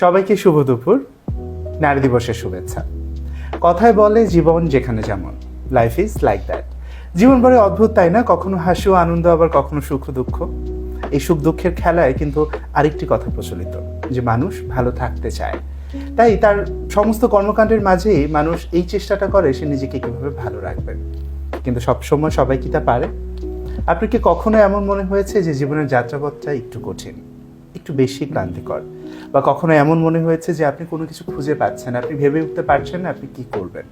সবাইকে শুভ দুপুর, নারী দিবসের শুভেচ্ছা। কথায় বলে জীবন যেখানে যেমন লাইফ ইজ লাইক দ্যাট জীবন বড় অদ্ভুত তাই না? কখনো হাসি ও আনন্দ, আবার কখনো সুখ দুঃখ। এই সুখ দুঃখের খেলায় কিন্তু আরেকটি কথা প্রচলিত, যে মানুষ ভালো থাকতে চায়। তাই তার সমস্ত কর্মকাণ্ডের মাঝেই মানুষ এই চেষ্টাটা করে সে নিজেকে কীভাবে ভালো রাখবে। কিন্তু সবসময় সবাই কি তা পারে? আপনার কি কখনো এমন মনে হয়েছে যে জীবনের যাত্রাপথটা একটু কঠিন? একটু বেশি ক্লান্তিকর। বা কখনো এমন মনে হয়েছে যে আপনি কোনো কিছু খুঁজে পাচ্ছেন আপনি ভেবে উঠতে পারছেন না আপনি কি করবেন।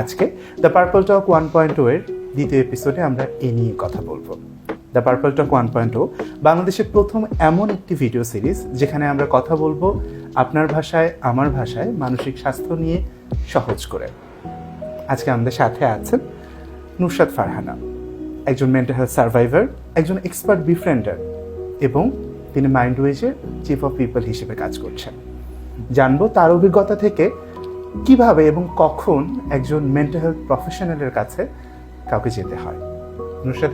আজকে the purple talk one point এর দ্বিতীয় এপিসোডে আমরা এ নিয়ে কথা বলব। The purple talk one point O বাংলাদেশের প্রথম এমন একটি ভিডিও সিরিজ যেখানে আমরা কথা বলব আপনার ভাষায়, আমার ভাষায় মানসিক স্বাস্থ্য নিয়ে সহজ করে। আজকে আমাদের সাথে আছেন নুসরাত ফারহানা, একজন মেন্টাল হেলথ সার্ভাইভার একজন এক্সপার্ট বিফ্রেন্ডার এবং তিনি মাইন্ড ওয়েজের চিফ অফ পিপল হিসেবে কাজ করছেন। জানব তার অভিজ্ঞতা থেকে কীভাবে এবং কখন একজন মেন্টাল হেলথ প্রফেশনালের কাছে কাউকে যেতে হয়।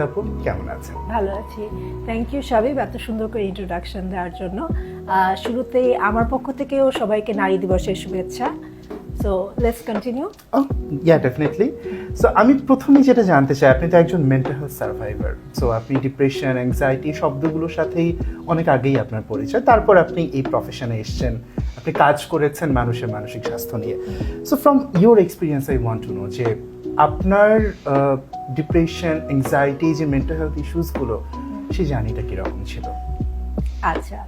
আপু, কেমন আছেন? ভালো আছি। থ্যাংক ইউ সাবিব এত সুন্দর করে ইন্ট্রোডাকশন দেওয়ার জন্য। শুরুতেই আমার পক্ষ থেকেও সবাইকে নারী দিবসের শুভেচ্ছা। So let's continue yeah definitely so আমি প্রথমেই যেটা জানতে চাই আপনি তো একজন মেন্টাল হেলথ সার্ভাইভার সো আপনি ডিপ্রেশন অ্যাংজাইটি শব্দগুলোর সাথেই অনেক আগেই আপনার পরিচয়। তারপর আপনি এই প্রফেশনে এসেছেন। আপনি কাজ করেছেন মানুষের মানসিক স্বাস্থ্য নিয়ে। So from your experience I want to know যে আপনার ডিপ্রেশন অ্যাংজাইটি যে মেন্টাল হেলথ ইস্যুসগুলো সেই জার্নিটা কীরকম ছিল? আচ্ছা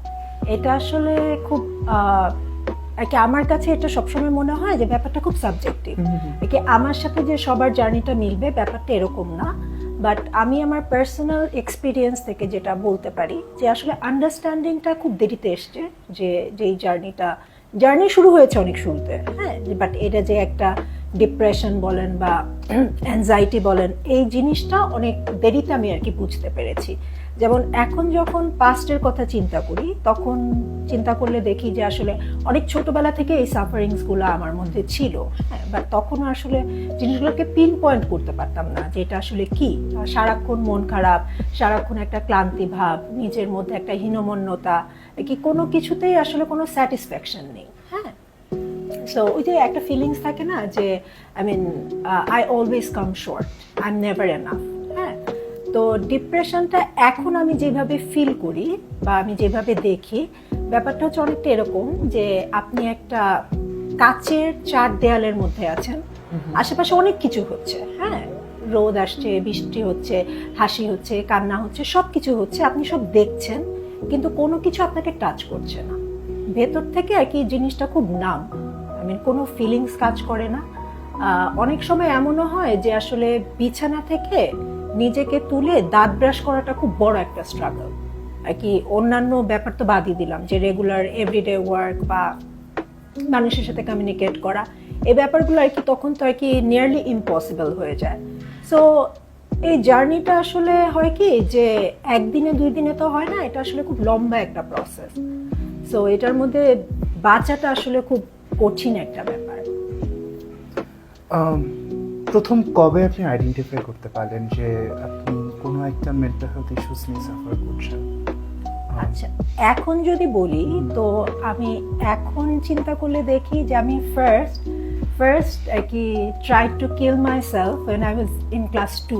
এটা আসলে খুব কি আমার কাছে এটা সবসময় মনে হয় যে ব্যাপারটা খুব সাবজেক্টিভ কি আমার সাথে যে সবার জার্নিটা মিলবে ব্যাপারটা এরকম না। বাট আমি আমার পার্সোনাল এক্সপিরিয়েন্স থেকে যেটা বলতে পারি যে আসলে আন্ডারস্ট্যান্ডিংটা খুব দেরিতে এসছে যে যেই জার্নিটা জার্নি শুরু হয়েছে অনেক শুরুতে হ্যাঁ? বাট এটা যে একটা ডিপ্রেশন বলেন বা অ্যাংজাইটি বলেন এই জিনিসটা অনেক দেরিতে আমি আর কি বুঝতে পেরেছি। যেমন এখন যখন পাস্টের কথা চিন্তা করি, তখন চিন্তা করলে দেখি যে আসলে অনেক ছোটবেলা থেকে এই সাফারিংসগুলো আমার মধ্যে ছিল। হ্যাঁ বাট তখন আসলে জিনিসগুলোকে পিন পয়েন্ট করতে পারতাম না যে এটা আসলে কি। সারাক্ষণ মন খারাপ, সারাক্ষণ একটা ক্লান্তি ভাব, নিজের মধ্যে একটা হীনমন্যতা, কি কোনো কিছুতেই আসলে কোনো স্যাটিসফ্যাকশন নেই। হ্যাঁ সো ওই যে একটা ফিলিংস থাকে না যে I mean I always come short I am never enough হ্যাঁ তো ডিপ্রেশনটা এখন আমি যেভাবে ফিল করি বা আমি যেভাবে দেখি ব্যাপারটা হচ্ছে অনেকটা এরকম যে আপনি একটা কাচের চার দেয়ালের মধ্যে আছেন। আশেপাশে অনেক কিছু হচ্ছে হ্যাঁ? রোদ আসছে বৃষ্টি হচ্ছে হাসি হচ্ছে কান্না হচ্ছে সব কিছু হচ্ছে আপনি সব দেখছেন কিন্তু কোনো কিছু আপনাকে টাচ করছে না। ভেতর থেকে আর কি জিনিসটা খুব নাম আই মিন কোনো ফিলিংস কাজ করে না। অনেক সময় এমনও হয় যে আসলে বিছানা থেকে নিজেকে তুলে দাঁত ব্রাশ করাটা খুব বড় একটা স্ট্রাগল আর কি, অন্যান্য ব্যাপার তো বাদই দিলাম যে রেগুলার এভরিডে ওয়ার্ক বা মানুষের সাথে কমিউনিকেট করা। এই ব্যাপারগুলো আর কি তখন তো আর কি নিয়ারলি ইম্পসিবল হয়ে যায়। সো এই জার্নিটা আসলে হয় কি যে একদিনে দুই দিনে তো হয় না, এটা আসলে খুব লম্বা একটা প্রসেস সো এটার মধ্যে বাঁচাটা আসলে খুব কঠিন একটা ব্যাপার। প্রথম কবে আপনি আইডেন্টিফাই করতে পারলেন যে আপনি কোনো একটা মেন্টাল হেলথ ইস্যুস নিয়ে সাফার করছেন? আচ্ছা এখন যদি বলি তো আমি এখন চিন্তা করলে দেখি যে আমি ফার্স্ট ফার্স্ট আর কি try to kill myself when I was in class two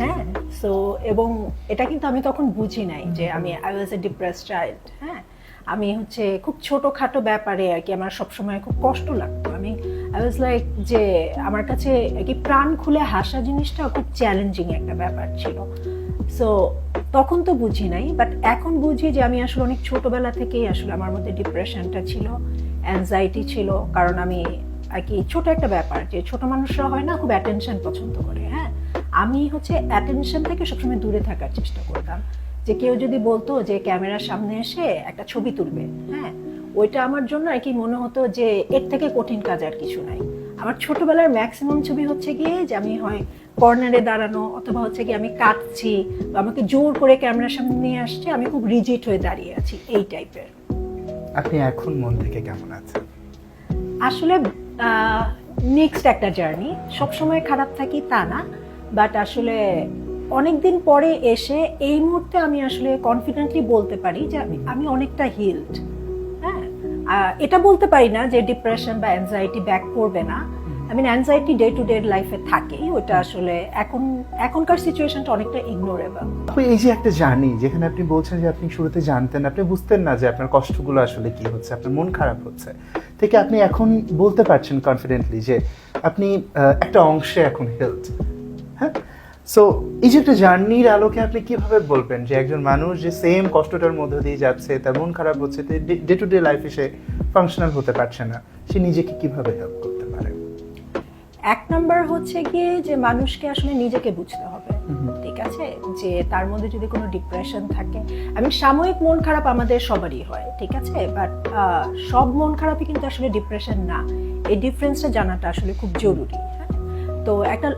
হ্যাঁ? সো এবং এটা কিন্তু আমি তখন বুঝি নাই যে আমি I was a depress child হ্যাঁ? আমি হচ্ছে খুব ছোটোখাটো ব্যাপারে আর কি আমার সবসময় খুব কষ্ট লাগতো। আমি আই লাইক যে আমার কাছে কি প্রাণ খুলে হাসা জিনিসটা খুব চ্যালেঞ্জিং একটা ব্যাপার ছিল। সো তখন তো বুঝি নাই বাট এখন বুঝি যে আমি আসলে অনেক ছোটবেলা থেকেই আসলে আমার মধ্যে ডিপ্রেশনটা ছিল অ্যাংজাইটি ছিল, কারণ আমি আর কি ছোট একটা ব্যাপার যে ছোট মানুষরা হয় না খুব অ্যাটেনশন পছন্দ করে হ্যাঁ? আমি হচ্ছে অ্যাটেনশন থেকে সবসময় দূরে থাকার চেষ্টা করতাম। যে কেউ যদি বলতো যে ক্যামেরার সামনে এসে একটা ছবি তুলবে হ্যাঁ? ওইটা আমার জন্য আর কি মনে হতো যে এর থেকে কঠিন কাজ আর কিছু নাই। আমার ছোটবেলার ম্যাক্সিমাম ছবি হচ্ছে গিয়ে যে আমি হয় কর্নারে দাঁড়ানো অথবা হচ্ছে কি আমি কাটছি বা আমাকে জোর করে ক্যামেরার সামনে নিয়ে আসছে আমি খুব রিজিট হয়ে দাঁড়িয়ে আছি এই টাইপের আপনি এখন মন থেকে কেমন আছেন? আসলে নেক্সট একটা জার্নি সবসময় খারাপ থাকি তা না বাট আসলে অনেক দিন পরে এসে এই মুহূর্তে আমি আসলে কনফিডেন্টলি বলতে পারি যে আমি অনেকটা হিলড এটা বলতে পারি না যে ডিপ্রেশন বা অ্যাংজাইটি ব্যাক করবে না। I mean anxiety day to day লাইফে থাকেই। ওটা আসলে এখন এখনকার সিচুয়েশনটা অনেকটা ইগনোরেবল আপু এই যে একটা জার্নি যেখানে আপনি বলছেন যে আপনি শুরুতে জানতেন আপনি বুঝতেন না যে আপনার কষ্টগুলো আসলে কি হচ্ছে আপনার মন খারাপ হচ্ছে। থেকে আপনি এখন বলতে পারছেন কনফিডেন্টলি যে আপনি একটা অংশে এখন হেলথ হ্যাঁ? সো এই যে একটা জার্নির আলোকে আপনি কীভাবে বলবেন যে একজন মানুষ যে সেম কষ্টটার মধ্যে দিয়ে যাচ্ছে তার মন খারাপ হচ্ছে ডে টু ডে লাইফে সে ফাংশনাল হতে পারছে না সে নিজেকে কীভাবে হেল্প করতে পারে? এক নাম্বার হচ্ছে গিয়ে যে মানুষকে আসলে নিজেকে বুঝতে হবে ঠিক আছে? যে তার মধ্যে যদি কোনো ডিপ্রেশন থাকে আমি সাময়িক মন খারাপ আমাদের সবারই হয় ঠিক আছে? বাট সব মন খারাপই কিন্তু আসলে ডিপ্রেশন না। এই ডিফারেন্সটা জানাটা আসলে খুব জরুরি? তো একটা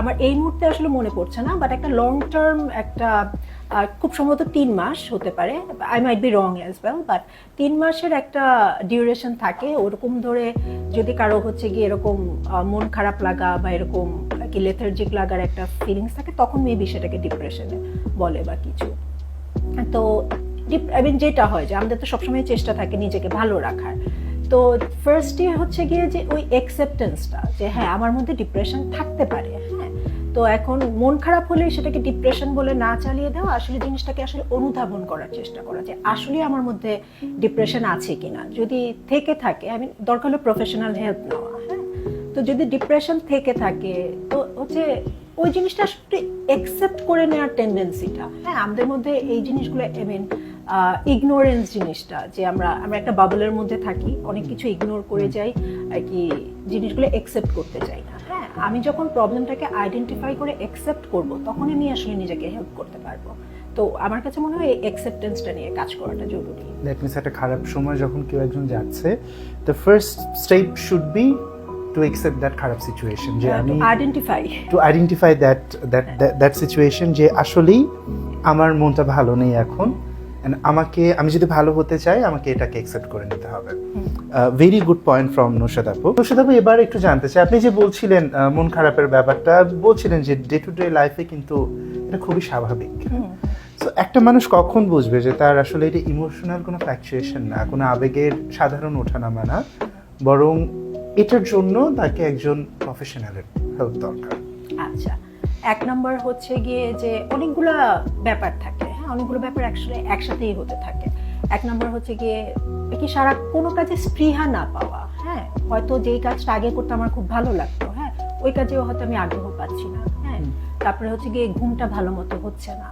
আমার এই মুহূর্তে আসলে মনে পড়ছে না বাট একটা লং টার্ম একটা খুব সম্ভবত তিন মাস হতে পারে I might be wrong as well but তিন মাসের একটা ডিউরেশন থাকে, ওরকম ধরে যদি কারও হচ্ছে গিয়ে এরকম মন খারাপ লাগা বা এরকম, কি লেথার্জিক লাগার একটা ফিলিংস থাকে, তখন মেবি সেটাকে ডিপ্রেশনে বলে বা কিছু। তো আই মিন যেটা হয় যে আমাদের তো সবসময় চেষ্টা থাকে নিজেকে ভালো রাখার। তো ফার্স্ট ইয়ার হচ্ছে গিয়ে যে ওই অ্যাকসেপ্টেন্সটা যে হ্যাঁ আমার মধ্যে ডিপ্রেশন থাকতে পারে হ্যাঁ? তো এখন মন খারাপ হলে সেটাকে ডিপ্রেশন বলে না চালিয়ে দেওয়া, আসলে জিনিসটাকে আসলে অনুধাবন করার চেষ্টা করা, যে আসলে আমার মধ্যে ডিপ্রেশন আছে কিনা। যদি থেকে থাকে আমি দরকার হলে প্রফেশনাল হেল্প নেওয়া হ্যাঁ? তো যদি ডিপ্রেশন থেকে থাকে, তো হচ্ছে ওই জিনিসটা আসলে অ্যাকসেপ্ট করে নেওয়ার টেন্ডেন্সিটা হ্যাঁ? আমাদের মধ্যে এই জিনিসগুলো আই মিন ইগনোরেন্স জিনিসটা যে আমরা আমরা একটা বাবলের মধ্যে থাকি অনেক কিছু ইগনোর করে যাই আর কি জিনিসগুলো অ্যাকসেপ্ট করতে চাই না। হ্যাঁ আমি যখন প্রবলেমটাকে আইডেন্টিফাই করে অ্যাকসেপ্ট করব তখন আমি আসলে নিজেকে হেল্প করতে পারব। তো আমার কাছে মনে হয় এই একসেপ্টেন্সটা নিয়ে কাজ করাটা জরুরি। দ্যাট মিনস একটা খারাপ সময় যখন কেউ একজন যাচ্ছে the first step should be to accept that খারাপ সিচুয়েশন যে আমি identify to identify that that that situation যে আসলেই আমার মনটা ভালো নেই এখন আমাকে আমি যদি ভালো হতে চাই আমাকে এটাকে একসেপ্ট করে নিতে হবে। Very good point from Noushad আপু। নৌশাদ আপু এবার একটু জানতে চাই আপনি যে বলছিলেন মন খারাপের ব্যাপারটা বলছিলেন যে ডে টু ডে লাইফে কিন্তু এটা খুবই স্বাভাবিক। তো একটা মানুষ কখন বুঝবে যে তার আসলে এটা ইমোশনাল কোনো ফ্ল্যাকচুয়েশন না কোনো আবেগের সাধারণ ওঠানামা না বরং এটার জন্য তাকে একজন প্রফেশনালের হেল্প দরকার। আচ্ছা এক নম্বর হচ্ছে গিয়ে যে অনেকগুলা ব্যাপার থাকে। অনেকগুলো ব্যাপার একসাথে একসাথেই হতে থাকে। এক নম্বর হচ্ছে গিয়ে কি সারা কোনো কাজে স্পৃহা না পাওয়া হ্যাঁ? হয়তো যেই কাজটা আগে করতে আমার খুব ভালো লাগতো হ্যাঁ? ওই কাজেও হয়তো আমি আগ্রহ পাচ্ছি না হ্যাঁ? তারপরে হচ্ছে গিয়ে ঘুমটা ভালো মতো হচ্ছে না।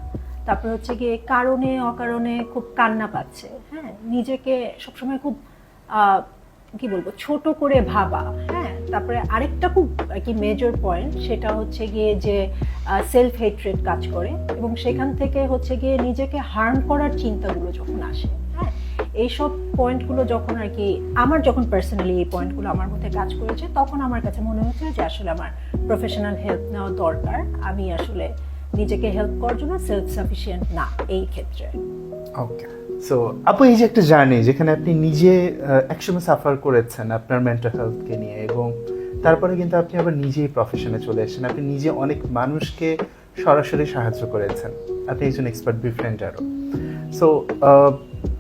তারপরে হচ্ছে গিয়ে কারণে অকারণে খুব কান্না পাচ্ছে হ্যাঁ? নিজেকে সবসময় খুব আহ, কি বলব ছোট করে ভাবা হ্যাঁ? তারপরে আরেকটা খুব আর কি মেজর পয়েন্ট সেটা হচ্ছে গিয়ে যে সেলফ হেট্রেড কাজ করে এবং সেখান থেকে হচ্ছে গিয়ে নিজেকে হার্ম করার চিন্তাগুলো যখন আসে হ্যাঁ। এইসব পয়েন্টগুলো যখন আর কি আমার যখন পার্সোনালি এই পয়েন্টগুলো আমার মধ্যে কাজ করেছে তখন আমার কাছে মনে হয়েছে যে আসলে আমার প্রফেশনাল হেল্প নেওয়া দরকার আমি আসলে নিজেকে হেল্প করার জন্য সেলফ সাফিসিয়েন্ট না এই ক্ষেত্রে। ওকে সো আপু, এই যে একটা জার্নি যেখানে আপনি নিজে একসময় সাফার করেছেন আপনার মেন্টাল হেলথকে নিয়ে এবং তারপরে কিন্তু আপনি আবার নিজেই প্রফেশনে চলে এসেছেন। আপনি নিজে অনেক মানুষকে সরাসরি সাহায্য করেছেন। আপনি একজন এক্সপার্ট বিফ্রেন্ডারও সো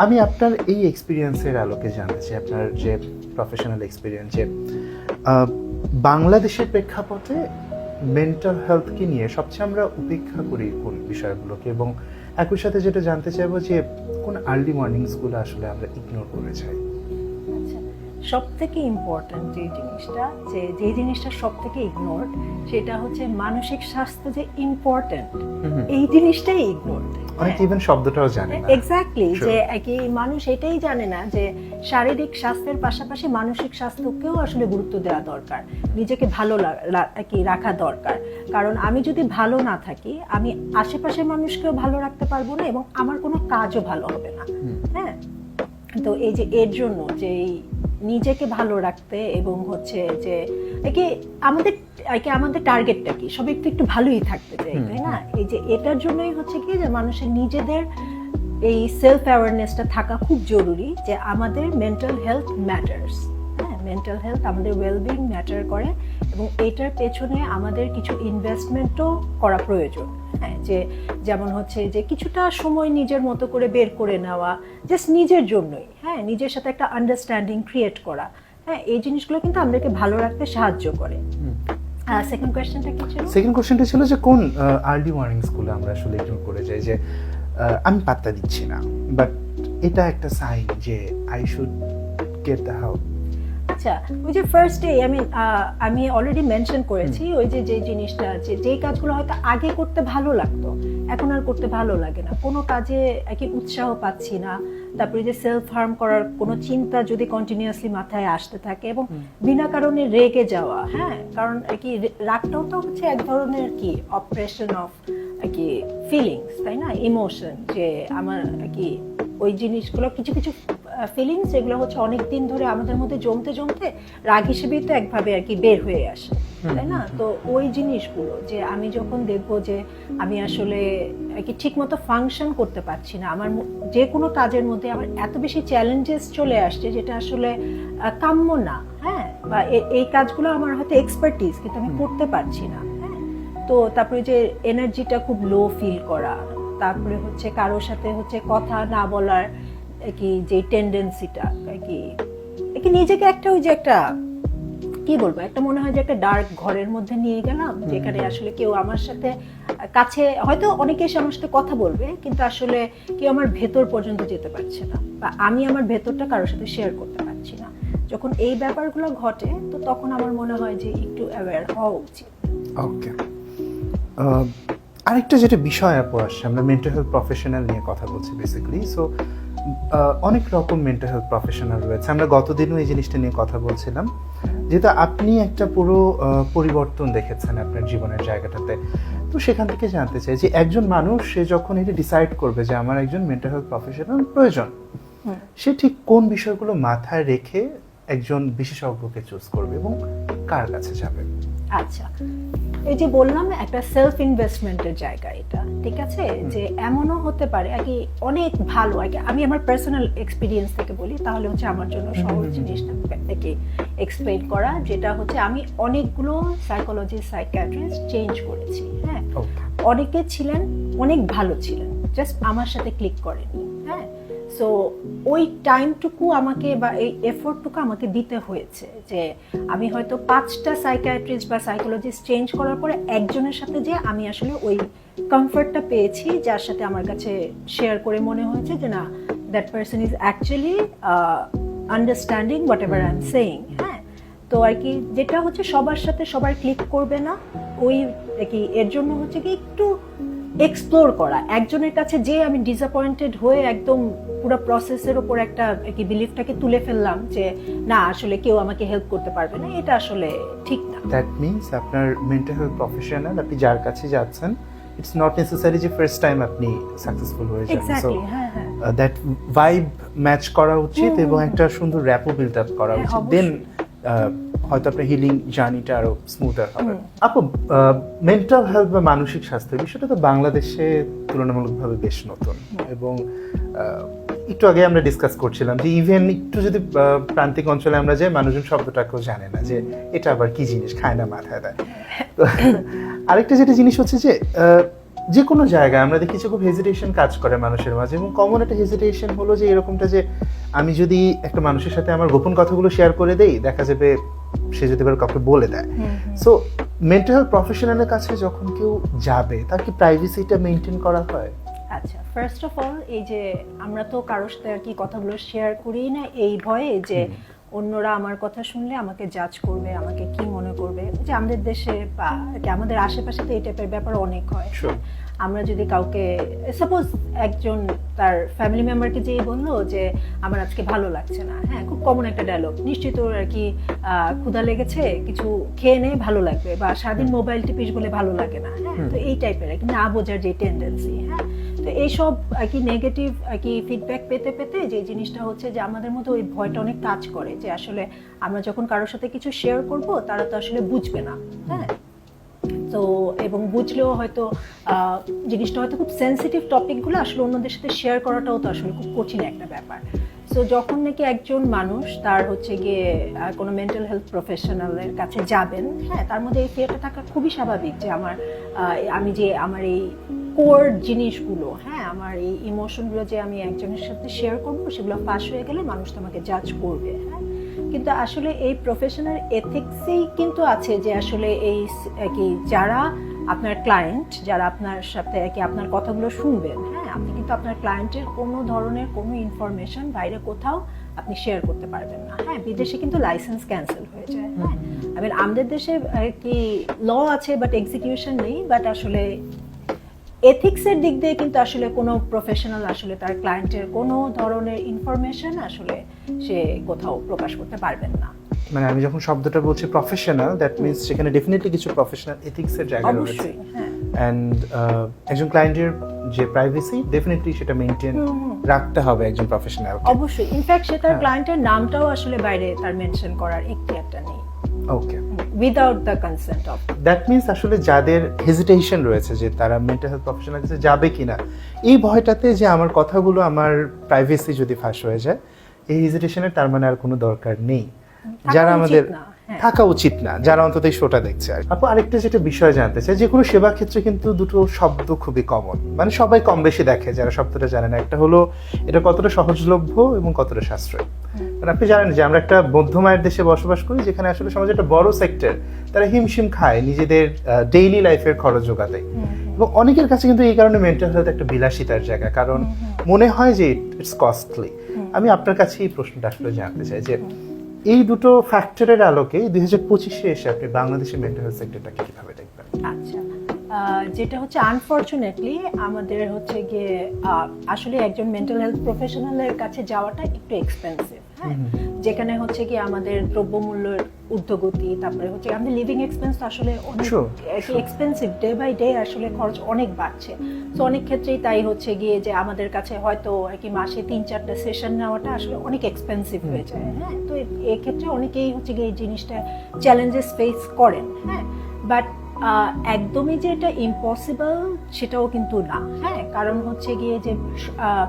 আমি আপনার এই এক্সপিরিয়েন্সের আলোকে জানতে চাই, আপনার যে প্রফেশনাল এক্সপিরিয়েন্স যে বাংলাদেশের প্রেক্ষাপটে মেন্টাল হেলথকে নিয়ে সবচেয়ে আমরা উপেক্ষা করি কোন বিষয়গুলোকে এবং একই সাথে যেটা জানতে চাইব যে কোন আর্লি মর্নিংসগুলো আসলে আমরা ইগনোর করে যাই? সব থেকে ইম্পর্ট্যান্ট যে জিনিসটা যে যে জিনিসটা সব থেকে ইগনোরড সেটা হচ্ছে মানসিক স্বাস্থ্য যে ইম্পর্ট্যান্ট এই জিনিসটাই ইগনোরড অনেকে ইভেন শব্দটাও জানে না। এক্স্যাক্টলি যে কি মানুষ এটাই জানে না যে শারীরিক স্বাস্থ্যের পাশাপাশি মানসিক স্বাস্থ্যকেও আসলে গুরুত্ব দেওয়া দরকার নিজেকে ভালো কি রাখা দরকার। কারণ আমি যদি ভালো না থাকি আমি আশেপাশের মানুষকেও ভালো রাখতে পারব না এবং আমার কোনো কাজও ভালো হবে না। হ্যাঁ? তো এই যে এর জন্য যে এই নিজেকে ভালো রাখতে এবং হচ্ছে যে একে আমাদের কি আমাদের টার্গেটটা কি? সবাই একটু একটু ভালোই থাকতে চাই তাই না? এই যে এটার জন্যই হচ্ছে কি যে মানুষের নিজেদের এই সেলফ অ্যাওয়ারনেসটা থাকা খুব জরুরি যে আমাদের মেন্টাল হেলথ ম্যাটার্স হ্যাঁ মেন্টাল হেলথ আমাদের ওয়েলবিং ম্যাটার করে এবং এটার পেছনে আমাদের কিছু ইনভেস্টমেন্টও করা প্রয়োজন। হ্যাঁ যে যেমন হচ্ছে যে কিছুটা সময় নিজের মতো করে বের করে নেওয়া জাস্ট নিজের জন্যই হ্যাঁ নিজের সাথে একটা আন্ডারস্ট্যান্ডিং ক্রিয়েট করা হ্যাঁ এই জিনিসগুলো কিন্তু আমাদেরকে ভালো রাখতে সাহায্য করে। সেকেন্ড কোয়েশ্চেনটা কি ছিল? সেকেন্ড কোশ্চেনটা ছিল যে কোন আর্লি ওয়ার্নিং স্কুলে আমরা আসলে ইগনোর করে যাই যে আমি পাত্তা দিচ্ছি না বাট এটা একটা সাইন যে I should get the help আচ্ছা ওই যে ফার্স্ট ডে আমি আমি অলরেডি মেনশন করেছি ওই যে যে জিনিসটা যে যেই কাজগুলো হয়তো আগে করতে ভালো লাগতো এখন আর করতে ভালো লাগে না। কোনো কাজে একই উৎসাহ পাচ্ছি না। তারপরে যে সেলফ হার্ম করার কোনো চিন্তা যদি কন্টিনিউয়াসলি মাথায় আসতে থাকে এবং বিনা কারণে রেগে যাওয়া হ্যাঁ? কারণ আর কি রাগটাও তো হচ্ছে এক ধরনের কি অপারেশন অফ আর কি ফিলিংস তাই না? ইমোশন যে আমার আর কি ওই জিনিসগুলো কিছু কিছু ফিলিংস যেগুলো হচ্ছে অনেক দিন ধরে আমাদের মধ্যে জমতে জমতে রাগ হিসেবেই তো একভাবে আর কি বের হয়ে আসে তাই না? তো ওই জিনিসগুলো যে আমি যখন দেখব যে আমি আসলে আর কি ঠিক মতো ফাংশন করতে পারছি না আমার যে কোনো কাজের মধ্যে আমার এত বেশি চ্যালেঞ্জেস চলে আসছে যেটা আসলে কাম্য না হ্যাঁ? বা এই কাজগুলো আমার হয়তো এক্সপার্টিস কিন্তু আমি করতে পারছি না হ্যাঁ? তো তারপরে যে এনার্জিটা খুব লো ফিল করা তারপরে হচ্ছে কারোর সাথে হচ্ছে কথা না বলার কি যে টেন্ডেন্সিটা কি কি নিজেকে একটা ওই যে একটা কি বলব একটা মনে হয় যে একটা ডার্ক ঘরের মধ্যে নিয়ে গেলাম যেখানে আসলে কেউ আমার সাথে কাছে হয়তো অনেকে এসে আমার সাথে কথা বলবে কিন্তু আসলে কেউ আমার ভেতর পর্যন্ত যেতে পারছে না বা আমি আমার ভেতরটা কারোর সাথে শেয়ার করতে পারছি না। যখন এই ব্যাপারগুলো ঘটে তো তখন আমার মনে হয় যে একটু অ্যাওয়্যার হওয়া উচিত। ওকে আরেকটা যেটা বিষয় আপু আসছে আমরা মেন্টাল হেলথ প্রফেশনাল নিয়ে কথা বলছি বেসিক্যালি সো অনেক রকম মেন্টাল হেলথ প্রফেশনাল রয়েছে। আমরা গতদিনও এই জিনিসটা নিয়ে কথা বলছিলাম যেহেতু আপনি একটা পুরো পরিবর্তন দেখেছেন আপনার জীবনের জায়গাটাতে। তো সেখান থেকে জানতে চাই যে একজন মানুষ সে যখন এটা ডিসাইড করবে যে আমার একজন মেন্টাল হেলথ প্রফেশনাল প্রয়োজন সে ঠিক কোন বিষয়গুলো মাথায় রেখে একজন বিশেষজ্ঞকে চুজ করবে এবং কার কাছে যাবে? আচ্ছা। এই যে বললাম একটা সেলফ ইনভেস্টমেন্টের জায়গা এটা ঠিক আছে? যে এমনও হতে পারে আর কি অনেক ভালো আর কি আমি আমার পার্সোনাল এক্সপিরিয়েন্স থেকে বলি তাহলে হচ্ছে আমার জন্য সহজ জিনিসটা থেকে এক্সপ্লেন করা যেটা হচ্ছে আমি অনেকগুলো সাইকোলজি সাইকিয়াট্রিস্ট চেঞ্জ করেছি হ্যাঁ? অনেকে ছিলেন অনেক ভালো ছিলেন জাস্ট আমার সাথে ক্লিক করেনি সো ওই টাইমটুকু আমাকে বা এই এফোর্টটুকু আমাকে দিতে হয়েছে যে আমি হয়তো পাঁচটা সাইকিয়াট্রিস্ট বা সাইকোলজিস্ট চেঞ্জ করার পরে একজনের সাথে যে আমি আসলে ওই কমফর্টটা পেয়েছি, যার সাথে আমার কাছে শেয়ার করে মনে হয়েছে যে না that person is actually understanding whatever I am saying হ্যাঁ? তো আর কি যেটা হচ্ছে সবার সাথে সবার ক্লিক করবে না, ওই কি এর জন্য হচ্ছে কি একটু এক্সপ্লোর করা। একজনের কাছে যে আমি ডিসঅ্যাপয়েন্টেড হয়ে একদম পুরো প্রসেসের ওপর একটা কি বিলিফটাকে তুলে ফেললাম যে না আসলে কেউ আমাকে হেল্প করতে পারবে না। এটা আসলে ঠিক না। দ্যাট মিনস আপনার মেন্টাল হেলথ প্রফেশনাল আপনি যার কাছে যাচ্ছেন ইটস নট নেসেসারি যে ফার্স্ট টাইম আপনি সাকসেসফুল হয়ে যাবেন সো এক্স্যাক্টলি হ্যাঁ হ্যাঁ। দ্যাট ভাইব ম্যাচ করা উচিত এবং একটা সুন্দর র্যাপও বিল্ড আপ করা হ্যাঁ, উচিত। দেন হয়তো আপনার হিলিং জার্নিটা আরও স্মুথার হবে। আপু মেন্টাল হেলথ বা মানসিক স্বাস্থ্য বিষয়টা তো বাংলাদেশে তুলনামূলকভাবে বেশ নতুন এবং আহ, একটু আগে আমরা ডিসকাস করছিলাম যে ইভেন একটু যদি প্রান্তিক অঞ্চলে আমরা যাই মানুষজন শব্দটাকেও জানে না যে এটা আবার কি জিনিস খায় না মাথায় দেয়। আরেকটা যেটা জিনিস হচ্ছে যে যে কোনো জায়গায় আমরা দেখি যে খুব হেজিটেশন কাজ করে মানুষের মাঝে এবং কমন একটা হেজিটেশন হলো যে এরকমটা যে আমি যদি একটা মানুষের সাথে আমার গোপন কথাগুলো শেয়ার করে দেই দেখা যাবে সে যদি এবার কাউকে বলে দেয়। সো মেন্টাল প্রফেশনালের কাছে যখন কেউ যাবে তার কি প্রাইভেসিটা মেনটেন করা হয়? ফার্স্ট অফ অল এই যে আমরা তো কারোর সাথে আর কি কথাগুলো শেয়ার করি না এই ভয়ে যে অন্যরা আমার কথা শুনলে আমাকে জাজ করবে আমাকে কি মনে করবে? যে আমাদের দেশে বা আমাদের আশেপাশে তো এই টাইপের ব্যাপার অনেক হয়। আমরা যদি কাউকে সাপোজ একজন তার ফ্যামিলি মেম্বারকে যেই বলল যে আমার আজকে ভালো লাগছে না। হ্যাঁ খুব কমন একটা ডায়লগ নিশ্চয়ই তোর আর কি আহ, ক্ষুধা লেগেছে কিছু খেয়ে নে ভালো লাগবে। বা সারাদিন মোবাইল টিপিস বলে ভালো লাগে না। হ্যাঁ তো এই টাইপের আর কি না বোঝার যে টেন্ডেন্সি হ্যাঁ। তো এইসব, আর কি নেগেটিভ আর কি ফিডব্যাক পেতে পেতে যে জিনিসটা হচ্ছে যে আমাদের মধ্যে ওই ভয়টা অনেক কাজ করে যে আসলে আমরা যখন কারোর সাথে কিছু শেয়ার করব, তারা তো আসলে বুঝবে না হ্যাঁ? তো এবং বুঝলেও হয়তো জিনিসটা হয়তো খুব সেন্সিটিভ টপিকগুলো আসলে অন্যদের সাথে শেয়ার করাটাও তো আসলে খুব কঠিন একটা ব্যাপার। সো যখন নাকি একজন মানুষ তার হচ্ছে গিয়ে কোনো মেন্টাল হেলথ প্রফেশনালের কাছে যাবেন হ্যাঁ তার মধ্যে এই ফিয়ারটা থাকা খুবই স্বাভাবিক যে আমার আমি যে আমার এই কোর জিনিসগুলো হ্যাঁ আমার এই ইমোশনগুলো যে আমি একজনের সাথে শেয়ার করব সেগুলো ফাঁস হয়ে গেলে মানুষ তোমাকে জাজ করবে হ্যাঁ? কিন্তু আসলে এই প্রফেশনাল এথিক্সেই কিন্তু আছে যে আসলে এই কি যারা আপনার ক্লায়েন্ট যারা আপনার সাথে কি আপনার কথাগুলো শুনবেন হ্যাঁ আপনি কিন্তু আপনার ক্লায়েন্টের কোনো ধরনের কোনো ইনফরমেশন বাইরে কোথাও আপনি শেয়ার করতে পারবেন না হ্যাঁ? বিদেশে কিন্তু লাইসেন্স ক্যান্সেল হয়ে যায় হ্যাঁ? আমাদের দেশে কি ল আছে বাট এক্সিকিউশন নেই বাট আসলে এথিক্সের দিক দিয়ে কিন্তু আসলে কোনো প্রফেশনাল আসলে তার ক্লায়েন্টের কোনো ধরনের ইনফরমেশন আসলে সে কোথাও প্রকাশ করতে পারবেন না। মানে আমি যখন শব্দটা বলছি প্রফেশনাল দ্যাট মিনস সেখানে ডেফিনেটলি কিছু প্রফেশনাল এথিক্সের জায়গা রয়েছে। অবশ্যই হ্যাঁ। অ্যান্ড একজন ক্লায়েন্টের যে প্রাইভেসি ডেফিনেটলি সেটা মেনটেন। রাখতে হবে একজন প্রফেশনাল অবশ্যই। ইনফ্যাক্ট সে তার হ্যাঁ। ক্লায়েন্টের নামটাও আসলে বাইরে তার মেনশন করার একটা নেই। Okay without the consent of that means আসলে যাদের হেজিটেশন রয়েছে যে তারা মেন্টাল হেলথ প্রফেশনাল কাছে যাবে কিনা এই ভয়টাতে যে আমার কথাগুলো আমার প্রাইভেসি যদি ফাঁস হয়ে যায় এই হেজিটেশনের তার মানে আর কোনো দরকার নেই। যারা আমাদের হ্যাঁ। থাকা উচিত না যারা অন্তত এই শোটা দেখছে আর আপু আরেকটা যেটা বিষয় জানতে চাই যে কোনো সেবা ক্ষেত্রে কিন্তু দুটো শব্দ খুবই কমন মানে সবাই কম বেশি দেখে যারা শব্দটা জানে না। একটা হলো এটা কতটা সহজলভ্য এবং কতটা সাশ্রয়। আপনি জানেন যে আমরা একটা মধ্যমায়ের দেশে বসবাস করি যেখানে আসলে সমাজে একটা বড় সেক্টর তারা হিমশিম খায় নিজেদের ডেইলি লাইফের খরচ যোগাতে এবং অনেকের কাছে কিন্তু এই কারণে মেন্টাল হেলথ একটা বিলাসিতার জায়গা কারণ মনে হয় যে ইটস কস্টলি আমি আপনার কাছে এই প্রশ্নটা আসলে জানতে চাই যে এই দুটো ফ্যাক্টরের আলোকে দুই হাজার পঁচিশে এসে আপনি বাংলাদেশের মেন্টাল হেলথ সেক্টরটাকে কীভাবে দেখবেন? আচ্ছা। যেটা হচ্ছে আনফর্চুনেটলি আমাদের হচ্ছে গিয়ে আসলে একজন মেন্টাল হেলথ প্রফেশনালের কাছে যাওয়াটা একটু এক্সপেন্সিভ হ্যাঁ? যেখানে হচ্ছে কি আমাদের দ্রব্যমূল্যের ঊর্ধ্বগতি তারপরে হচ্ছে আমাদের লিভিং এক্সপেন্স তো আসলে অনেক এক্সপেন্সিভ ডে বাই ডে আসলে খরচ অনেক বাড়ছে। তো অনেক ক্ষেত্রেই তাই হচ্ছে গিয়ে যে আমাদের কাছে হয়তো আর কি মাসে তিন চারটা সেশন নেওয়াটা আসলে অনেক এক্সপেন্সিভ হয়ে যায় হ্যাঁ? তো এক্ষেত্রে অনেকেই হচ্ছে গিয়ে এই জিনিসটা চ্যালেঞ্জেস ফেস করেন হ্যাঁ? বাট একদমই যে এটা ইম্পসিবল সেটাও কিন্তু না। হ্যাঁ কারণ হচ্ছে গিয়ে যে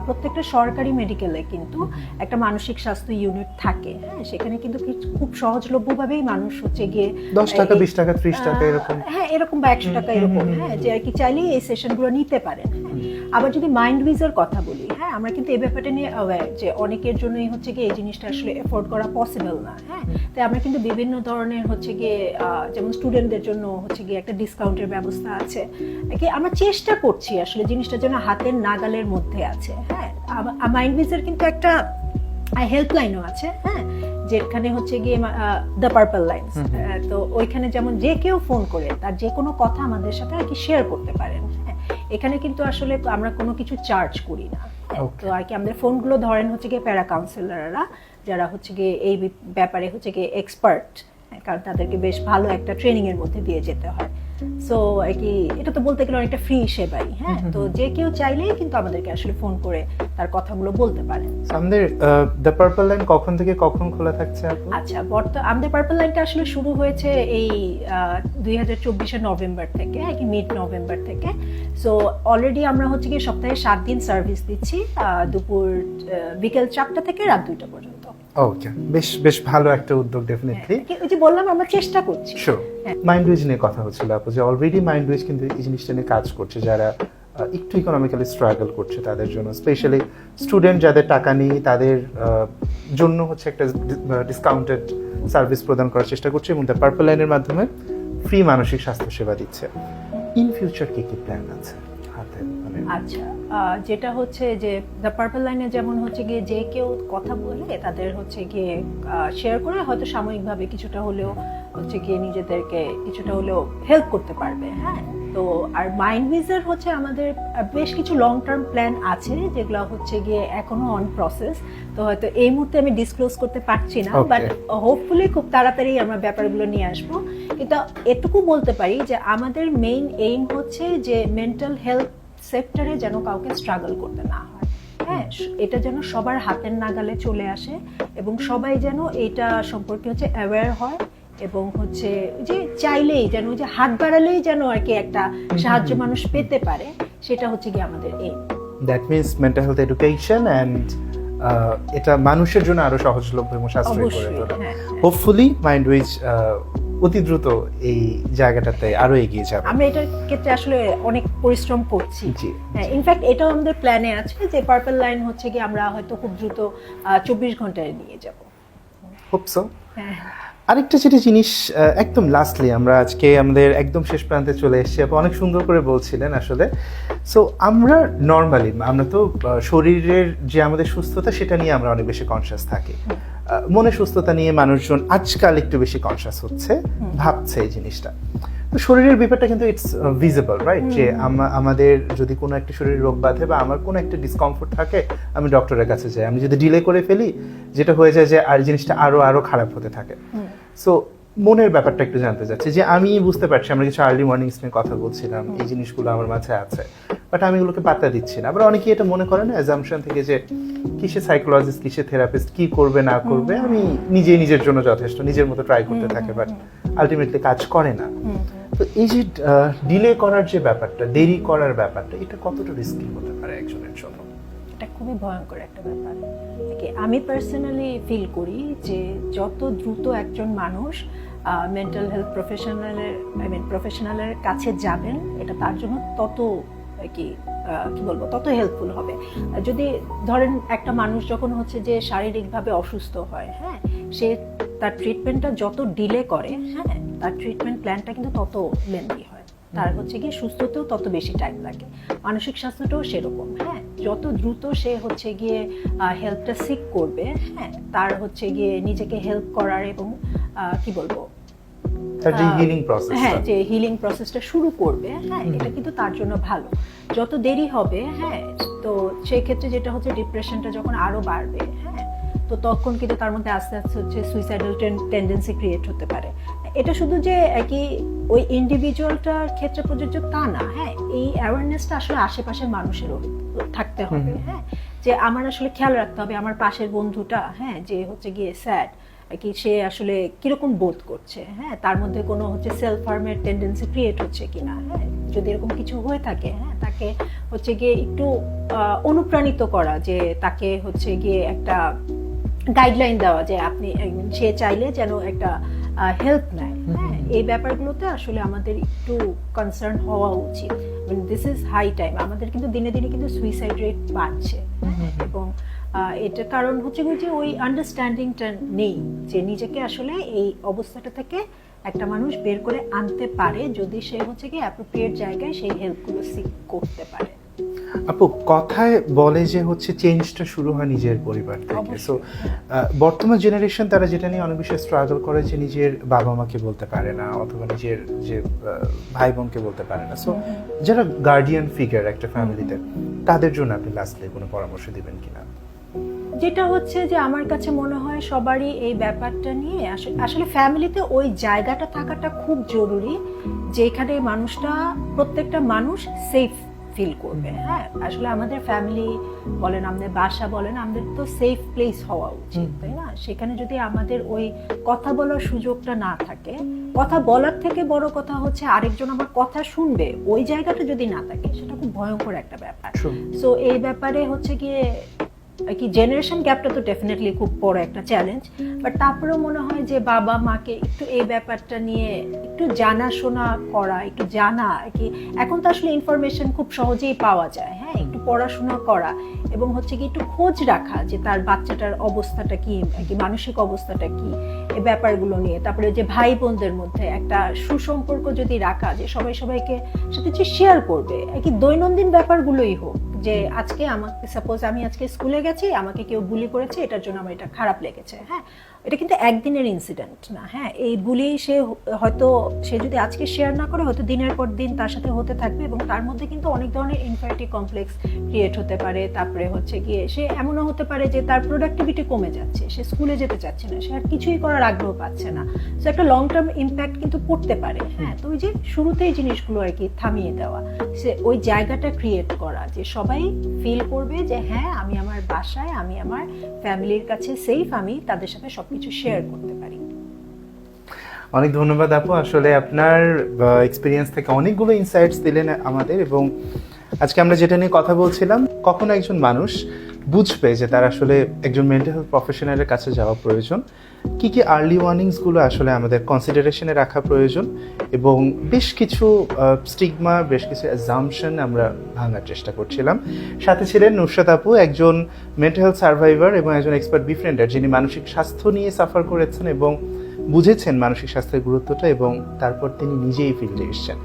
প্রত্যেকটা সরকারি মেডিকেলে কিন্তু একটা মানসিক স্বাস্থ্য ইউনিট থাকে। হ্যাঁ সেখানে কিন্তু খুব সহজলভ্যভাবেই মানুষ হচ্ছে গিয়ে দশ টাকা বিশ টাকা ত্রিশ টাকা এরকম। হ্যাঁ এরকম বা একশো টাকা এরকম। হ্যাঁ যে আর কি চাইলেই এই সেশনগুলো নিতে পারেন। আবার যদি মাইন্ড উইজের কথা বলি হ্যাঁ আমরা কিন্তু এই ব্যাপারটা নিয়ে অ্যাওয়্যার যে অনেকের জন্যই হচ্ছে কি এই জিনিসটা আসলে এফোর্ড করা পসিবল না হ্যাঁ। তাই আমরা কিন্তু বিভিন্ন ধরনের হচ্ছে গিয়ে যেমন স্টুডেন্টদের জন্য হচ্ছে গিয়ে একটা ডিসকাউন্টের ব্যবস্থা আছে। কি আমরা চেষ্টা করছি আসলে জিনিসটা যেন হাতের নাগালের মধ্যে আছে হ্যাঁ। মাইন্ড উইজের কিন্তু একটা হেল্পলাইনও আছে হ্যাঁ। যেখানে হচ্ছে গিয়ে দ্য পার্পল লাইন্স তো ওইখানে যেমন যে কেউ ফোন করে তার যে কোনো কথা আমাদের সাথে আর কি শেয়ার করতে পারেন। এখানে কিন্তু আসলে আমরা কোনো কিছু চার্জ করি না। তো আর কি আমাদের ফোনগুলো ধরেন হচ্ছে গিয়ে প্যারা কাউন্সিলররা যারা হচ্ছে গিয়ে এই ব্যাপারে হচ্ছে গিয়ে এক্সপার্ট কারণ তাদেরকে বেশ ভালো একটা ট্রেনিংয়ের এর মধ্যে দিয়ে যেতে হয়। সো আর কি এটা তো বলতে গেলে অনেকটা ফ্রি সেবাই হ্যাঁ? তো যে কেউ চাইলেই কিন্তু আমাদেরকে আসলে ফোন করে তার কথাগুলো বলতে পারেন আমাদের দ্য পার্পল লাইন কখন থেকে কখন খোলা থাকছে আপু? আচ্ছা বর্ত আমাদের পার্পল লাইনটা আসলে শুরু হয়েছে এই দুই হাজার চব্বিশের নভেম্বর থেকে আর কি মিড নভেম্বর থেকে। সো অলরেডি আমরা হচ্ছে কি সপ্তাহে সাত দিন সার্ভিস দিচ্ছি দুপুর বিকেল চারটা থেকে রাত দুইটা পর্যন্ত। ওকে বেশ বেশ ভালো একটা উদ্যোগ ডেফিনেটলি হ্যাঁ, ওই যে বললাম আমরা চেষ্টা করছি। শিওর হ্যাঁ। মাইন্ড উইজ নিয়ে কথা হচ্ছিল আপু যে অলরেডি মাইন্ড উইজ কিন্তু এই জিনিসটা নিয়ে কাজ করছে যারা একটু ইকোনমিক্যালি স্ট্রাগল করছে তাদের জন্য স্পেশালি স্টুডেন্ট যাদের টাকা নেই তাদের জন্য হচ্ছে একটা ডিসকাউন্টেড সার্ভিস প্রদান করার চেষ্টা করছে এবং দ্য পার্পল লাইনের মাধ্যমে ফ্রি মানসিক স্বাস্থ্য সেবা দিচ্ছে। ইন ফিউচার কি কি প্ল্যান আছে হাতে? মানে আচ্ছা যেটা হচ্ছে যে দ্য পার্পল লাইনে যেমন হচ্ছে গিয়ে যে কেউ কথা বলে তাদের হচ্ছে গিয়ে শেয়ার করে হয়তো সাময়িকভাবে কিছুটা হলেও হচ্ছে গিয়ে নিজেদেরকে কিছুটা হলেও হেল্প করতে পারবে হ্যাঁ? তো আর মাইন্ড উইজের হচ্ছে আমাদের বেশ কিছু লং টার্ম প্ল্যান আছে যেগুলো হচ্ছে গিয়ে এখনও অন প্রসেস তো হয়তো এই মুহূর্তে আমি ডিসক্লোজ করতে পারছি না বাট হোপফুলি খুব তাড়াতাড়ি আমরা ব্যাপারগুলো নিয়ে আসব। কিন্তু এটুকু বলতে পারি যে আমাদের মেইন এইম হচ্ছে যে মেন্টাল হেলথ সেক্টরে যেন কাউকে স্ট্রাগল করতে না হয়। হ্যাঁ এটা যেন সবার হাতের নাগালে চলে আসে এবং সবাই যেন এটা সম্পর্কে হচ্ছে অ্যাওয়্যার হয় এবং হচ্ছে যে চাইলেই যেন যে হাত বাড়ালেই যেন আর কি একটা সাহায্য মানুষ পেতে পারে সেটা হচ্ছে গিয়ে আমাদের এই that means mental health education and এটা মানুষের জন্য আরও সহজলভ্য এবং সাশ্রয় করে তোলা। হোপফুলি মাইন্ড উইচ অতি দ্রুত এই জায়গাটাতে আরও এগিয়ে যাবে। আমরা এটার ক্ষেত্রে আসলে অনেক পরিশ্রম করছি। ইনফ্যাক্ট এটা আমাদের প্ল্যানে আছে যে পার্পল লাইন হচ্ছে কি আমরা হয়তো খুব দ্রুত চব্বিশ ঘন্টায় নিয়ে যাব। হোপ সো হ্যাঁ। আরেকটা যেটা জিনিস একদম লাস্টলি আমরা আজকে আমাদের একদম শেষ প্রান্তে চলে এসেছি আপনি অনেক সুন্দর করে বলছিলেন আসলে। সো আমরা নর্মালি আমরা তো শরীরের যে আমাদের সুস্থতা সেটা নিয়ে আমরা অনেক বেশি কনসিয়াস থাকি। মনে মনের সুস্থতা নিয়ে মানুষজন আজকাল একটু বেশি কনসিয়াস হচ্ছে ভাবছে এই জিনিসটা। তো শরীরের ব্যাপারটা কিন্তু ইটস ভিজিবল রাইট যে আমাদের যদি কোনো একটা শরীরে রোগ বাঁধে বা আমার কোনো একটা ডিসকমফোর্ট থাকে আমি ডক্টরের কাছে যাই। আমি যদি ডিলে করে ফেলি যেটা হয়ে যায় যে আর জিনিসটা আরও আরও খারাপ হতে থাকে। সো মনের ব্যাপারটা একটু জানতে চাচ্ছি যে আমি বুঝতে পারছি আমরা কিছু আর্লি মর্নিংস নিয়ে কথা বলছিলাম এই জিনিসগুলো আমার মাঝে আছে। বাট আমি এগুলোকে পাত্তা দিচ্ছি না। আবার অনেকে এটা মনে করে না অ্যাজামশন থেকে যে কিসে সাইকোলজিস্ট কিসে থেরাপিস্ট কি করবে না করবে আমি নিজেই নিজের জন্য যথেষ্ট নিজের মতো ট্রাই করতে থাকে বাট আলটিমেটলি কাজ করে না। তো এই যে ডিলে করার যে ব্যাপারটা, দেরি করার ব্যাপারটা, এটা কতটা রিস্কি হতে পারে একজনের জন্য? এটা খুবই ভয়ঙ্কর একটা ব্যাপার। আমি পার্সোনালি ফিল করি যে যত দ্রুত একজন মানুষ মেন্টাল হেলথ প্রফেশনালের আই মিন প্রফেশনালের কাছে যাবেন, এটা তার জন্য তত কি কি বলব তত হেল্পফুল হবে। যদি ধরেন একটা মানুষ যখন হচ্ছে যে শারীরিকভাবে অসুস্থ হয় হ্যাঁ সে তার ট্রিটমেন্টটা যত ডিলে করে হ্যাঁ তার ট্রিটমেন্ট প্ল্যানটা কিন্তু তত লেন্দি হয়। তার হচ্ছে গিয়ে সুস্থতেও তত বেশি টাইম লাগে। মানসিক স্বাস্থ্যটাও সেরকম হ্যাঁ। যত দ্রুত সে হচ্ছে গিয়ে হেল্পটা সিক করবে হ্যাঁ তার হচ্ছে গিয়ে নিজেকে হেল্প করার এবং আহ, কি বলব যে হিলিং প্রসেস হ্যাঁ যে হিলিং প্রসেসটা শুরু করবে হ্যাঁ এটা কিন্তু তার জন্য ভালো। যত দেরি হবে হ্যাঁ তো সেই ক্ষেত্রে যেটা হচ্ছে ডিপ্রেশনটা যখন আরও বাড়বে হ্যাঁ তো তখন কিন্তু তার মধ্যে আস্তে আস্তে হচ্ছে সুইসাইডাল টেন্ডেন্সি ক্রিয়েট হতে পারে। এটা শুধু যে একই ওই ইন্ডিভিজুয়ালটার ক্ষেত্রে প্রযোজ্য তা না হ্যাঁ এই অ্যাওয়ারনেসটা আসলে আশেপাশের মানুষেরও থাকতে হবে হ্যাঁ। যে আমার আসলে খেয়াল রাখতে হবে আমার পাশের বন্ধুটা হ্যাঁ যে হচ্ছে গিয়ে স্যাড কি সে আসলে কীরকম বোধ করছে হ্যাঁ? তার মধ্যে কোনো হচ্ছে সেলফ হার্মের টেন্ডেন্সি ক্রিয়েট হচ্ছে কিনা হ্যাঁ? যদি এরকম কিছু হয়ে থাকে হ্যাঁ? তাকে হচ্ছে গিয়ে একটু অনুপ্রাণিত করা যে তাকে হচ্ছে গিয়ে একটা গাইডলাইন দেওয়া যে আপনি সে চাইলে যেন একটা হেল্প নেয় হ্যাঁ? এই ব্যাপারগুলোতে আসলে আমাদের একটু কনসার্ন হওয়া উচিত। দিস ইজ হাই টাইম আমাদের কিন্তু দিনে দিনে কিন্তু সুইসাইড রেট বাড়ছে এবং এটার কারণ হচ্ছে যে ওই আন্ডারস্ট্যান্ডিংটা নেই যে নিজেকে আসলে এই অবস্থাটা থেকে একটা মানুষ বের করে আনতে পারে যদি সে হচ্ছে কি অ্যাপ্রোপ্রিয়েট জায়গায় সেই হেল্পগুলো সিক করতে পারে। আপু কথায় বলে যে হচ্ছে চেঞ্জটা শুরু হয় নিজের পরিবার থেকে। সো বর্তমান জেনারেশন তারা যেটা নিয়ে অনেক বেশি স্ট্রাগল করে যে নিজের বাবা মাকে বলতে পারে না অথবা নিজের যে ভাই বোনকে বলতে পারে না। সো যারা গার্ডিয়ান ফিগার একটা ফ্যামিলিতে তাদের জন্য আপনি লাস্টলি কোনো পরামর্শ দিবেন কিনা? যেটা হচ্ছে যে আমার কাছে মনে হয় সবারই এই ব্যাপারটা নিয়ে আসলে ফ্যামিলিতে ওই জায়গাটা থাকাটা খুব জরুরি যেখানে মানুষটা প্রত্যেকটা মানুষ সেফ ফিল করবে। হ্যাঁ আসলে আমাদের ফ্যামিলি বলেন আমাদের বাসা বলেন আমাদের তো সেফ প্লেস হওয়া উচিত তাই না? সেখানে যদি আমাদের ওই কথা বলার সুযোগটা না থাকে কথা বলার থেকে বড় কথা হচ্ছে আরেকজন আমার কথা শুনবে ওই জায়গাটা যদি না থাকে সেটা খুব ভয়ঙ্কর একটা ব্যাপার। সো এই ব্যাপারে হচ্ছে গিয়ে আর কি জেনারেশন গ্যাপটা তো ডেফিনেটলি খুব বড় একটা চ্যালেঞ্জ বাট তারপরেও মনে হয় যে বাবা মাকে একটু এই ব্যাপারটা নিয়ে একটু জানাশোনা করা একটু জানা আর কি। এখন তো আসলে ইনফরমেশন খুব সহজেই পাওয়া যায় হ্যাঁ একটু পড়াশোনা করা এবং হচ্ছে কি একটু খোঁজ রাখা যে তার বাচ্চাটার অবস্থাটা কি আর কি মানসিক অবস্থাটা কি এই ব্যাপারগুলো নিয়ে। তারপরে যে ভাই বোনদের মধ্যে একটা সুসম্পর্ক যদি রাখা যে সবাই সবাইকে সাথে শেয়ার করবে আর কি দৈনন্দিন ব্যাপারগুলোই হোক যে আজকে আমাকে সাপোজ আমি আজকে স্কুলে গেছি আমাকে কেউ বুলি করেছে এটার জন্য আমার এটা খারাপ লেগেছে হ্যাঁ? এটা কিন্তু একদিনের ইনসিডেন্ট না হ্যাঁ? এই বুলি সে হয়তো সে যদি আজকে শেয়ার না করে, হয়তো দিনের পর দিন তার সাথে হতে থাকবে এবং তার মধ্যে কিন্তু অনেক ধরনের ইনফার্টি কমপ্লেক্স ক্রিয়েট হতে পারে। তারপরে হচ্ছে গিয়ে সে এমনও হতে পারে যে তার প্রোডাক্টিভিটি কমে যাচ্ছে, সে স্কুলে যেতে চাচ্ছে না, সে আর কিছুই করার আগ্রহ পাচ্ছে না। সো একটা লং টার্ম ইম্প্যাক্ট কিন্তু পড়তে পারে হ্যাঁ? তো ওই যে শুরুতেই জিনিসগুলো আর কি থামিয়ে দেওয়া, সে ওই জায়গাটা ক্রিয়েট করা যে সবাই ফিল করবে যে হ্যাঁ আমি আমার বাসায়, আমি আমার ফ্যামিলির কাছে সেফ আমি তাদের সাথে সবকিছু শেয়ার করতে পারি। অনেক ধন্যবাদ আপু। আসলে আপনার এক্সপিরিয়েন্স থেকে অনেকগুলো ইনসাইটস দিলেন আমাদের এবং আজকে আমরা যেটা নিয়ে কথা বলছিলাম, কখনো একজন মানুষ বুঝবে যে তার আসলে একজন মেন্টাল হেলথ প্রফেশনালের কাছে যাওয়া প্রয়োজন। কি কি আর্লি ওয়ার্নিংসগুলো আসলে আমাদের কনসিডারেশনে রাখা প্রয়োজন এবং বেশ কিছু স্টিগমা বেশ কিছু অ্যাজামশন আমরা ভাঙার চেষ্টা করছিলাম। সাথে ছিলেন নুসরাত আপু, একজন মেন্টাল হেলথ সার্ভাইভার এবং একজন এক্সপার্ট বিফ্রেন্ডার যিনি মানসিক স্বাস্থ্য নিয়ে সাফার করেছেন এবং বুঝেছেন মানসিক স্বাস্থ্যের গুরুত্বটা এবং তারপর তিনি নিজেই ফিল্ডে এসেছেন।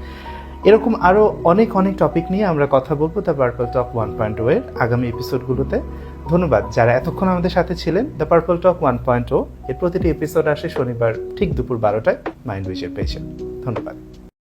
এরকম আরও অনেক অনেক টপিক নিয়ে আমরা কথা বলব the purple talk one point ওয়ের আগামী এপিসোডগুলোতে ধন্যবাদ যারা এতক্ষণ আমাদের সাথে ছিলেন। The purple talk one point O এর প্রতিটি এপিসোড আসে শনিবার ঠিক দুপুর বারোটায়। মাইন্ড উইচের পেয়েছেন। ধন্যবাদ।